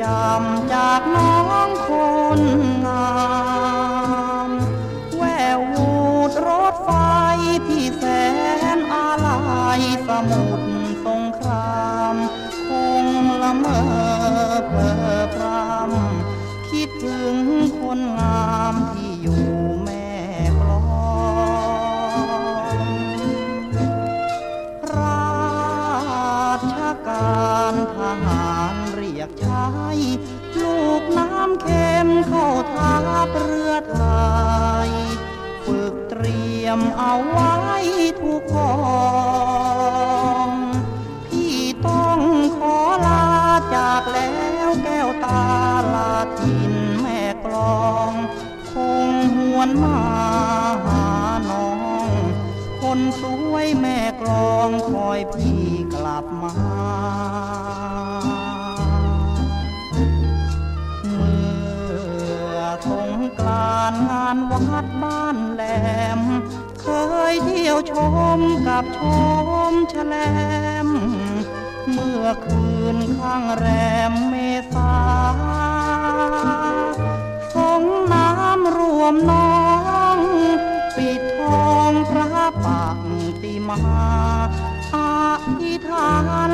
จำจากน้องคนงามแวววูดรถไฟที่แสนอาลัยสมุทร พเรือไทย ฝึกเตรียมเอาไว้ทุกกองพี่ต้องขอลาจากแล้วแก้วตาลาทินแม่กลอง คงหวนมาหาน้อง คนสวยแม่กลองคอยพี่กลับมาานงานวัดบ้านแหลม เคยเที่ยวชมกับชมแฉลม เมื่อคืนข้างแรมเมษาสงน้ำรวมน้อง ปิดทองพระปักติมาอาธิษฐาน